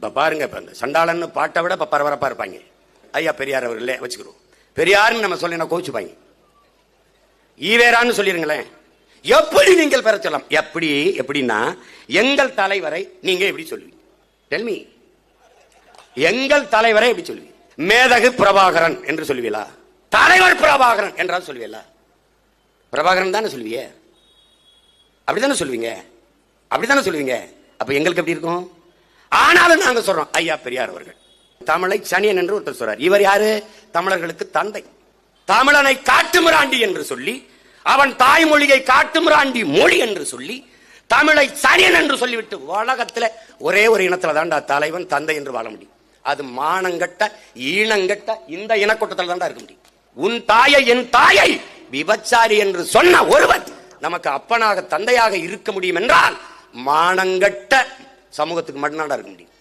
இப்போ பாருங்க இப்போ சண்டாளன்னு பாட்டை விட இப்போ பரபரப்பா இருப்பாங்க. ஐயா பெரியார் அவர்களே வச்சுக்கிறோம். பெரியார்னு நம்ம சொல்லி நான் கோச்சுப்பாங்க ஈவேரான்னு சொல்லிருங்களேன். எப்படி நீங்கள் பெற சொல்லலாம்? எப்படி எப்படின்னா எங்கள் தலைவரை நீங்க எப்படி சொல்லுவீங்க? டெல்மி எங்கள் தலைவரை எப்படி சொல்லுவீங்க? மேதகு பிரபாகரன் என்று சொல்லுவீங்களா தலைவர் பிரபாகரன் என்றால் சொல்லுவீங்களா பிரபாகரன் தானே சொல்லுவீங்க அப்படித்தானே சொல்லுவீங்க? அப்படித்தானே சொல்லுவீங்க? அப்ப எங்களுக்கு எப்படி இருக்கும்? ஆனாலும் நாங்க சொல்றோம் ஐயா பெரியார் அவர்கள். தமிழை சனியன் என்று ஒருத்தர் சொல்றார். இவர் யாரு? தமிழர்களுக்கு தந்தை. தமிழனை காட்டுமிராண்டி என்று சொல்லி அவன் தாய்மொழியை காட்டுமிராண்டி மொழி என்று சொல்லி தமிழை சனியன் என்று சொல்லிவிட்டு உலகத்துல ஒரே ஒரு இனத்துல தான்டா தலைவன் தந்தை என்று வாழ முடியும். அது மானங்கட்ட ஈனங்கட்ட இந்த இனக்கூட்டத்தில் தான்டா இருக்க முடியும். உன் தாயை என் தாயை விபச்சாரி என்று சொன்ன ஒருவன் நமக்கு அப்பனாக தந்தையாக இருக்க முடியும் என்றால் மானங்கட்ட சமூகத்துக்கு மட்டும்தான் இருக்க முடியும்.